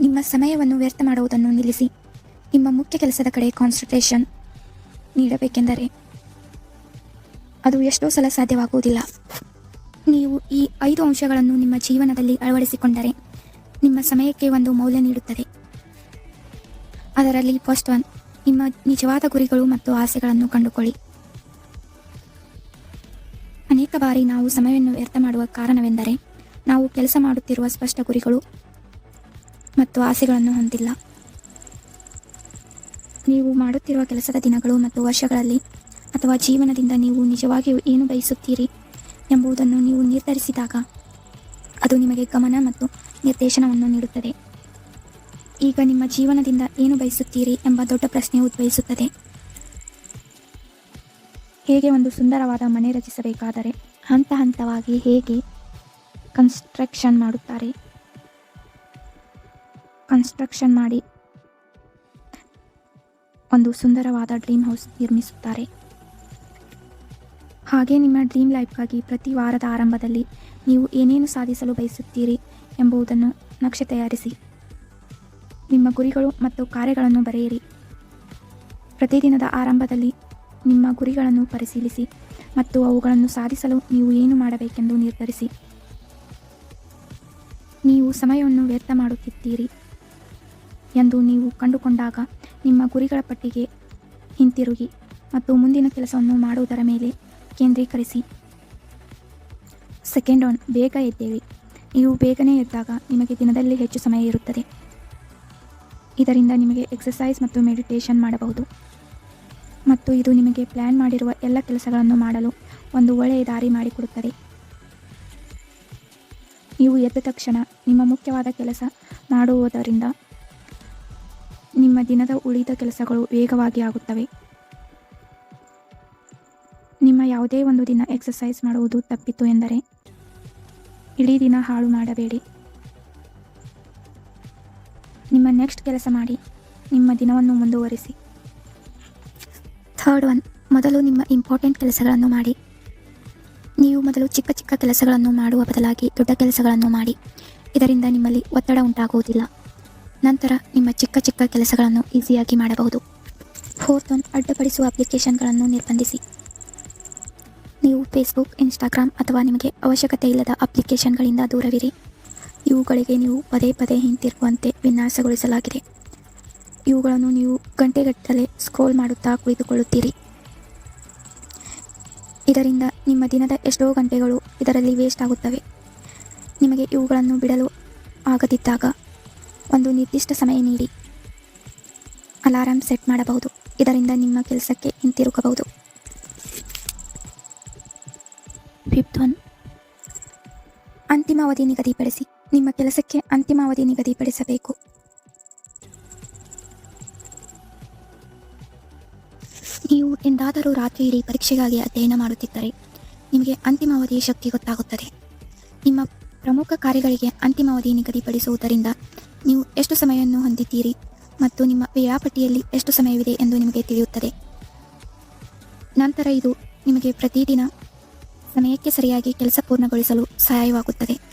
ನಿಮ್ಮ ಸಮಯವನ್ನು ವ್ಯರ್ಥ ಮಾಡುವುದನ್ನು ನಿಲ್ಲಿಸಿ. ನಿಮ್ಮ ಮುಖ್ಯ ಕೆಲಸದ ಕಡೆ ಕಾನ್ಸಂಟ್ರೇಷನ್ ನೀಡಬೇಕೆಂದರೆ ಅದು ಎಷ್ಟೋ ಸಲ ಸಾಧ್ಯವಾಗುವುದಿಲ್ಲ. ನೀವು ಈ ಐದು ಅಂಶಗಳನ್ನು ನಿಮ್ಮ ಜೀವನದಲ್ಲಿ ಅಳವಡಿಸಿಕೊಂಡರೆ ನಿಮ್ಮ ಸಮಯಕ್ಕೆ ಒಂದು ಮೌಲ್ಯ ನೀಡುತ್ತದೆ. ಅದರಲ್ಲಿ ಫಸ್ಟ್ ಒನ್ ನಿಮ್ಮ ನಿಜವಾದ ಗುರಿಗಳು ಮತ್ತು ಆಸೆಗಳನ್ನು ಕಂಡುಕೊಳ್ಳಿ. ಅನೇಕ ಬಾರಿ ನಾವು ಸಮಯವನ್ನು ವ್ಯರ್ಥ ಮಾಡುವ ಕಾರಣವೆಂದರೆ ನಾವು ಕೆಲಸ ಮಾಡುತ್ತಿರುವ ಸ್ಪಷ್ಟ ಗುರಿಗಳು ಮತ್ತು ಆಸೆಗಳನ್ನು ಹೊಂದಿಲ್ಲ. ನೀವು ಮಾಡುತ್ತಿರುವ ಕೆಲಸದ ದಿನಗಳು ಮತ್ತು ವರ್ಷಗಳಲ್ಲಿ ಅಥವಾ ಜೀವನದಿಂದ ನೀವು ನಿಜವಾಗಿಯೂ ಏನು ಬಯಸುತ್ತೀರಿ ಎಂಬುದನ್ನು ನೀವು ನಿರ್ಧರಿಸಿದಾಗ ಅದು ನಿಮಗೆ ಗಮನ ಮತ್ತು ನಿರ್ದೇಶನವನ್ನು ನೀಡುತ್ತದೆ. ಈಗ ನಿಮ್ಮ ಜೀವನದಿಂದ ಏನು ಬಯಸುತ್ತೀರಿ ಎಂಬ ದೊಡ್ಡ ಪ್ರಶ್ನೆ ಉದ್ಭವಿಸುತ್ತದೆ. ಹೇಗೆ ಒಂದು ಸುಂದರವಾದ ಮನೆ ರಚಿಸಬೇಕಾದರೆ ಹಂತ ಹಂತವಾಗಿ ಹೇಗೆ ಕನ್ಸ್ಟ್ರಕ್ಷನ್ ಮಾಡುತ್ತಾರೆ. ಕನ್ಸ್ಟ್ರಕ್ಷನ್ ಮಾಡಿ ಒಂದು ಸುಂದರವಾದ ಡ್ರೀಮ್ ಹೌಸ್ ನಿರ್ಮಿಸುತ್ತಾರೆ. ಹಾಗೆ ನಿಮ್ಮ ಡ್ರೀಮ್ ಲೈಫ್ಗಾಗಿ ಪ್ರತಿ ವಾರದ ಆರಂಭದಲ್ಲಿ ನೀವು ಏನೇನು ಸಾಧಿಸಲು ಬಯಸುತ್ತೀರಿ ಎಂಬುದನ್ನು ನಕ್ಷೆ ತಯಾರಿಸಿ. ನಿಮ್ಮ ಗುರಿಗಳು ಮತ್ತು ಕಾರ್ಯಗಳನ್ನು ಬರೆಯಿರಿ. ಪ್ರತಿದಿನದ ಆರಂಭದಲ್ಲಿ ನಿಮ್ಮ ಗುರಿಗಳನ್ನು ಪರಿಶೀಲಿಸಿ ಮತ್ತು ಅವುಗಳನ್ನು ಸಾಧಿಸಲು ನೀವು ಏನು ಮಾಡಬೇಕೆಂದು ನಿರ್ಧರಿಸಿ. ನೀವು ಸಮಯವನ್ನು ವ್ಯರ್ಥ ಮಾಡುತ್ತಿದ್ದೀರಿ. ಎಂದು ನೀವು ಕಂಡುಕೊಂಡಾಗ ನಿಮ್ಮ ಗುರಿಗಳ ಪಟ್ಟಿಗೆ ಹಿಂತಿರುಗಿ ಮತ್ತು ಮುಂದಿನ ಕೆಲಸವನ್ನು ಮಾಡುವುದರ ಮೇಲೆ ಕೇಂದ್ರೀಕರಿಸಿ. ಸೆಕೆಂಡ್ ಒನ್ ಬೇಗ ಎದ್ದೇಳಿ ನೀವು ಬೇಗನೆ ಎದ್ದಾಗ ನಿಮಗೆ ದಿನದಲ್ಲಿ ಹೆಚ್ಚು ಸಮಯ ಇರುತ್ತದೆ. ಇದರಿಂದ ನಿಮಗೆ ಎಕ್ಸಸೈಸ್ ಮತ್ತು ಮೆಡಿಟೇಷನ್ ಮಾಡಬಹುದು. ಮತ್ತು ಇದು ನಿಮಗೆ ಪ್ಲ್ಯಾನ್ ಮಾಡಿರುವ ಎಲ್ಲ ಕೆಲಸಗಳನ್ನು ಮಾಡಲು ಒಂದು ಒಳ್ಳೆಯ ದಾರಿ ಮಾಡಿಕೊಡುತ್ತದೆ. ನೀವು ಎದ್ದ ತಕ್ಷಣ ನಿಮ್ಮ ಮುಖ್ಯವಾದ ಕೆಲಸ ಮಾಡುವುದರಿಂದ ನಿಮ್ಮ ದಿನದ ಉಳಿದ ಕೆಲಸಗಳು ವೇಗವಾಗಿ ಆಗುತ್ತವೆ. ನಿಮ್ಮ ಯಾವುದೇ ಒಂದು ದಿನ ಎಕ್ಸಸೈಸ್ ಮಾಡುವುದು ತಪ್ಪಿತು ಎಂದರೆ ಇಡೀ ದಿನ ಹಾಳು ಮಾಡಬೇಡಿ. ನಿಮ್ಮ ನೆಕ್ಸ್ಟ್ ಕೆಲಸ ಮಾಡಿ, ನಿಮ್ಮ ದಿನವನ್ನು ಮುಂದುವರಿಸಿ. ಥರ್ಡ್ ಒನ್ ಮೊದಲು ನಿಮ್ಮ ಇಂಪಾರ್ಟೆಂಟ್ ಕೆಲಸಗಳನ್ನು ಮಾಡಿ. ನೀವು ಮೊದಲು ಚಿಕ್ಕ ಚಿಕ್ಕ ಕೆಲಸಗಳನ್ನು ಮಾಡುವ ಬದಲಾಗಿ ದೊಡ್ಡ ಕೆಲಸಗಳನ್ನು ಮಾಡಿ. ಇದರಿಂದ ನಿಮ್ಮಲ್ಲಿ ಒತ್ತಡ ಉಂಟಾಗುವುದಿಲ್ಲ. ನಂತರ ನಿಮ್ಮ ಚಿಕ್ಕ ಚಿಕ್ಕ ಕೆಲಸಗಳನ್ನು ಈಸಿಯಾಗಿ ಮಾಡಬಹುದು. ಫೋರ್ತ್ ಒನ್ ಅಡ್ಡಪಡಿಸುವ ಅಪ್ಲಿಕೇಶನ್ಗಳನ್ನು ನಿರ್ಬಂಧಿಸಿ. ನೀವು ಫೇಸ್ಬುಕ್, ಇನ್ಸ್ಟಾಗ್ರಾಮ್ ಅಥವಾ ನಿಮಗೆ ಅವಶ್ಯಕತೆ ಇಲ್ಲದ ಅಪ್ಲಿಕೇಶನ್ಗಳಿಂದ ದೂರವಿರಿ. ಇವುಗಳಿಗೆ ನೀವು ಪದೇ ಪದೇ ಹಿಂತಿರುಗುವಂತೆ ವಿನ್ಯಾಸಗೊಳಿಸಲಾಗಿದೆ. ಇವುಗಳನ್ನು ನೀವು ಗಂಟೆಗಟ್ಟಲೆ ಸ್ಕ್ರೋಲ್ ಮಾಡುತ್ತಾ ಕುಳಿತುಕೊಳ್ಳುತ್ತೀರಿ. ಇದರಿಂದ ನಿಮ್ಮ ದಿನದ ಎಷ್ಟೋ ಗಂಟೆಗಳು ಇದರಲ್ಲಿ ವೇಸ್ಟ್ ಆಗುತ್ತವೆ. ನಿಮಗೆ ಇವುಗಳನ್ನು ಬಿಡಲು ಆಗದಿದ್ದಾಗ ಒಂದು ನಿರ್ದಿಷ್ಟ ಸಮಯ ನೀಡಿ. ಅಲಾರಾಂ ಸೆಟ್ ಮಾಡಬಹುದು. ಇದರಿಂದ ನಿಮ್ಮ ಕೆಲಸಕ್ಕೆ ಹಿಂತಿರುಗಬಹುದು. Fifth one. ಅಂತಿಮ ಅವಧಿ ನಿಗದಿಪಡಿಸಿ. ನಿಮ್ಮ ಕೆಲಸಕ್ಕೆ ಅಂತಿಮ ಅವಧಿ ನಿಗದಿಪಡಿಸಬೇಕು. ನೀವು ಎಂದಾದರೂ ರಾತ್ರಿ ಪರೀಕ್ಷೆಗಾಗಿ ಅಧ್ಯಯನ ಮಾಡುತ್ತಿದ್ದರೆ, ನಿಮಗೆ ಅಂತಿಮ ಅವಧಿಯ ಶಕ್ತಿ ಗೊತ್ತಾಗುತ್ತದೆ. ನಿಮ್ಮ ಪ್ರಮುಖ ಕಾರ್ಯಗಳಿಗೆ ಅಂತಿಮ ಅವಧಿ ನಿಗದಿಪಡಿಸುವುದರಿಂದ ನೀವು ಎಷ್ಟು ಸಮಯವನ್ನು ಹೊಂದಿದ್ದೀರಿ ಮತ್ತು ನಿಮ್ಮ ವೇಳಾಪಟ್ಟಿಯಲ್ಲಿ ಎಷ್ಟು ಸಮಯವಿದೆ ಎಂದು ನಿಮಗೆ ತಿಳಿಯುತ್ತದೆ? ನಂತರ ಇದು ನಿಮಗೆ ಪ್ರತಿದಿನ ಸಮಯಕ್ಕೆ ಸರಿಯಾಗಿ ಕೆಲಸ ಪೂರ್ಣಗೊಳಿಸಲು ಸಹಾಯವಾಗುತ್ತದೆ.